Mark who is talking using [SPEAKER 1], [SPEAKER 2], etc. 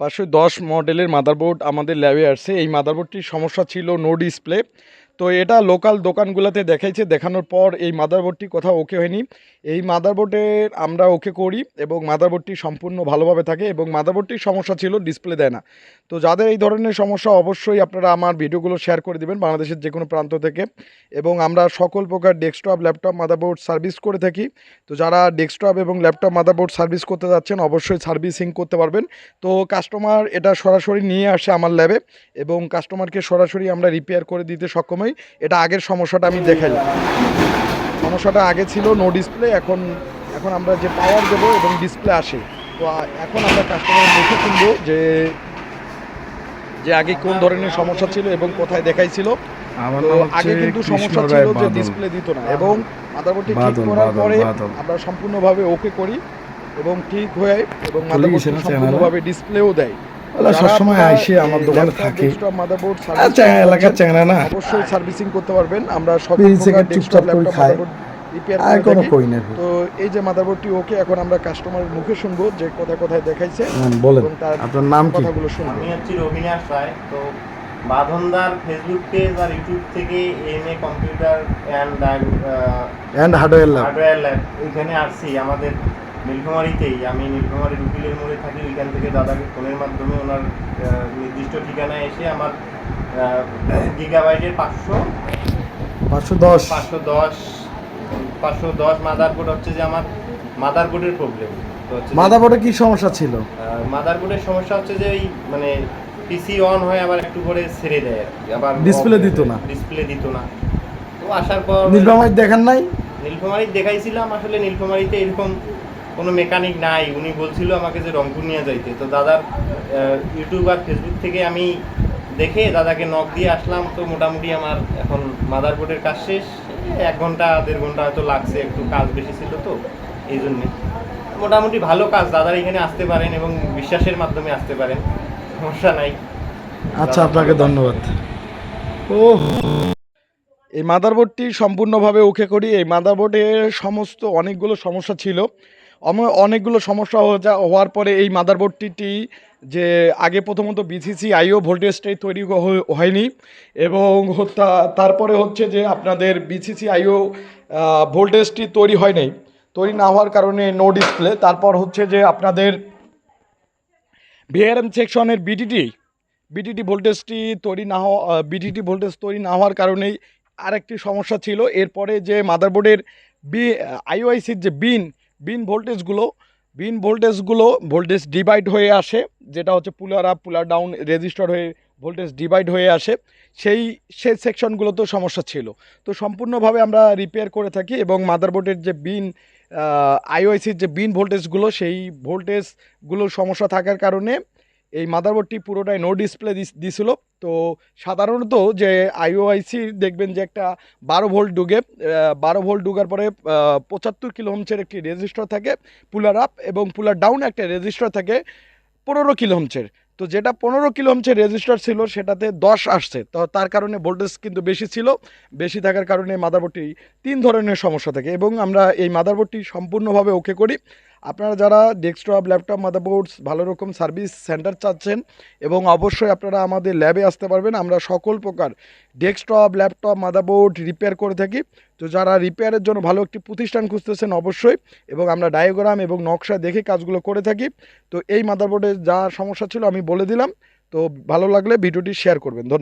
[SPEAKER 1] পাঁচশো দশ মডেলের মাদারবোর্ড আমাদের ল্যাবে আসছে। এই মাদারবোর্ডটির সমস্যা ছিল নো ডিসপ্লে তো এটা লোকাল দোকানগুলোতে দেখাইছে, দেখানোর পর এই মাদারবোর্ডটি কোথাও ওকে হয়নি। এই মাদারবোর্ডের আমরা ওকে করি এবং মাদারবোর্ডটি সম্পূর্ণ ভালোভাবে থাকে এবং মাদারবোর্ডটির সমস্যা ছিল ডিসপ্লে দেয় না। তো যাদের এই ধরনের সমস্যা, অবশ্যই আপনারা আমার ভিডিওগুলো শেয়ার করে দিবেন বাংলাদেশের যে কোনো প্রান্ত থেকে। এবং আমরা সকল প্রকার ডেস্কটপ ল্যাপটপ মাদারবোর্ড সার্ভিস করে থাকি। তো যারা ডেস্কটপ এবং ল্যাপটপ মাদারবোর্ড সার্ভিস করতে যাচ্ছেন, অবশ্যই সার্ভিসিং করতে পারবেন। তো কাস্টমার এটা সরাসরি নিয়ে আসে আমার ল্যাবে এবং কাস্টমারকে সরাসরি আমরা রিপেয়ার করে দিতে সক্ষম হই। এটা আগের সমস্যাটা আমি দেখাইলাম সমস্যাটা আগে ছিল নো ডিসপ্লে এখন এখন আমরা যে পাওয়ার দেবো এবং ডিসপ্লে আসে। তো এখন আমরা কাস্টমারের মুখে শুনব যে যে আগে কোন ধরনের সমস্যা ছিল এবং কোথায় দেখাইছিল। তো আগে কিন্তু সমস্যা ছিল যে ডিসপ্লে দিত না এবং মাদারবোর্ডটি ঠিক করার পরে আমরা সম্পূর্ণভাবে ওকে করি এবং ঠিক হয়ে এবং মাদারবোর্ডটি সম্পূর্ণভাবে ডিসপ্লেও দেয়।
[SPEAKER 2] ওরা সবসময় আইসে আমার দোকানে থাকে।
[SPEAKER 1] মাদারবোর্ড
[SPEAKER 2] আচ্ছা এলাকার চ্যাংরা না?
[SPEAKER 1] অবশ্যই সার্ভিসিং করতে পারবেন। আমরা ডেস্কটপ
[SPEAKER 2] চুপচাপ করে কোনো কই না
[SPEAKER 1] তো এই যে মাদারবোর্ডটি ওকে এখন আমরা কাস্টমারের মুখে শুনব যে কোথায় কোথায় দেখাইছে
[SPEAKER 2] বলেন।
[SPEAKER 1] তার
[SPEAKER 2] আপনার নাম কি?
[SPEAKER 1] কথাগুলো শুনব।
[SPEAKER 3] আমি হচ্ছি রবিনাশ রায়। তো বাঁধনদার ফেসবুক পেজ আর ইউটিউব থেকে M A computer and
[SPEAKER 2] and hardware lab
[SPEAKER 3] hardware lab আসছি আমাদের নীলফামারিতেই আমি নীলফামারির উকিলের মোড়ে থাকি ওইখান থেকে দাদাকে ফোনের মাধ্যমে ওনার নির্দিষ্ট ঠিকানায় এসে আমার গিগাবাইটের পাঁচশো
[SPEAKER 2] পাঁচশো দশ।
[SPEAKER 3] পাঁচশো দশ পাঁচশো দশ মাদারবোর্ড হচ্ছে যে আমার মাদারবোর্ডের প্রবলেম তো হচ্ছে
[SPEAKER 2] মাদাবোর্ডে কি সমস্যা ছিল?
[SPEAKER 3] মাদারবোর্ডের সমস্যা হচ্ছে যে ওই মানে পিসি অন হয় আবার একটু করে ছেড়ে দেয়। আর কি আবার
[SPEAKER 2] ডিসপ্লে দিত না।
[SPEAKER 3] ডিসপ্লে দিত না। তো আসার পর
[SPEAKER 2] নীলফামারী দেখান নাই?
[SPEAKER 3] নীলফামারি দেখাইছিলাম আসলে নীলফামারিতে এরকম কোনো মেকানিক নাই। উনি বলছিল আমাকে যে রংপুর নিয়ে যাইতে। তো দাদার ইউটিউব আর ফেসবুক থেকে আমি দেখে দাদাকে নক দিয়ে আসলাম। তো মোটামুটি আমার এখন মাদারবোর্ডের কাজ শেষ। এক ঘণ্টা দেড় ঘণ্টা হয়তো লাগছে একটু কাজ বেশি ছিল তো এই জন্যে। মোটামুটি ভালো কাজ দাদার এখানে আসতে পারেন এবং বিশ্বাসের মাধ্যমে আসতে পারেন। সমস্যা নাই।
[SPEAKER 2] আচ্ছা আপনাকে ধন্যবাদ। ও
[SPEAKER 1] এই মাদারবোর্ডটি সম্পূর্ণভাবে ওকে করি। এই মাদারবোর্ডের সমস্ত অনেকগুলো সমস্যা ছিল। অনেকগুলো সমস্যা হওয়ার পরে এই মাদারবোর্ডটি যে আগে প্রথমত বিসিসি আইও ভোল্টেজটাই তৈরি হয়নি এবং তারপরে হচ্ছে যে আপনাদের বিসিসি আইও ভোল্টেজটি তৈরি হয় নাই। তৈরি না হওয়ার কারণে নো ডিসপ্লে তারপর হচ্ছে যে আপনাদের ভিআরএম সেকশনের বিডিটি বিডিটি ভোল্টেজটি তৈরি না হওয়া বিডিটি ভোল্টেজ তৈরি না হওয়ার কারণেই আরেকটি সমস্যা ছিল। এরপরে যে মাদারবোর্ডের বি আইওআইসির যে বিন বিন ভোল্টেজগুলো বিন ভোল্টেজগুলো ভোল্টেজ ডিভাইড হয়ে আসে, যেটা হচ্ছে puller up, puller down, resistor হয়ে ভোল্টেজ ডিভাইড হয়ে আসে। সেই সেই সেকশনগুলোতেও সমস্যা ছিল। তো সম্পূর্ণভাবে আমরা রিপেয়ার করে থাকি এবং মাদারবোর্ডের যে বিন আইওআইসির যে বিন ভোল্টেজগুলো, সেই ভোল্টেজগুলো সমস্যা থাকার কারণে এই মাদারবোর্ডটি পুরোটাই নো ডিসপ্লে দিছিল। তো সাধারণত যে আইওআইসি দেখবেন যে একটা বারো ভোল্ট ডুগে বারো ভোল্ট ডুগার পরে পঁচাত্তর কিলো হোমসের একটি রেজিস্টার থাকে পুলার আপ এবং পুলার ডাউন একটা রেজিস্টার থাকে, পনেরো কিলো হোমসের তো যেটা পনেরো কিলো হোমসের রেজিস্টার ছিল, সেটাতে দশ আসছে। তো তার কারণে ভোল্টেজ কিন্তু বেশি ছিল। বেশি থাকার কারণে মাদারবোর্ডটি তিন ধরনের সমস্যা থাকে এবং আমরা এই মাদারবোর্ডটি সম্পূর্ণভাবে ওকে করি। আপনারা যারা ডেস্কটপ ল্যাপটপ মাদারবোর্ডস ভালো রকম সার্ভিস সেন্টার চাচ্ছেন এবং অবশ্যই আপনারা আমাদের ল্যাবে আসতে পারবেন, আমরা সকল প্রকার ডেস্কটপ ল্যাপটপ মাদারবোর্ড রিপেয়ার করে থাকি। তো যারা রিপেয়ারের জন্য ভালো একটি প্রতিষ্ঠান খুঁজতেছেন অবশ্যই এবং আমরা ডায়োগ্রাম এবং নকশা দেখে কাজগুলো করে থাকি। তো এই মাদারবোর্ডে যা সমস্যা ছিল আমি বলে দিলাম। তো ভালো লাগলে ভিডিওটি শেয়ার করবেন। ধন্যবাদ।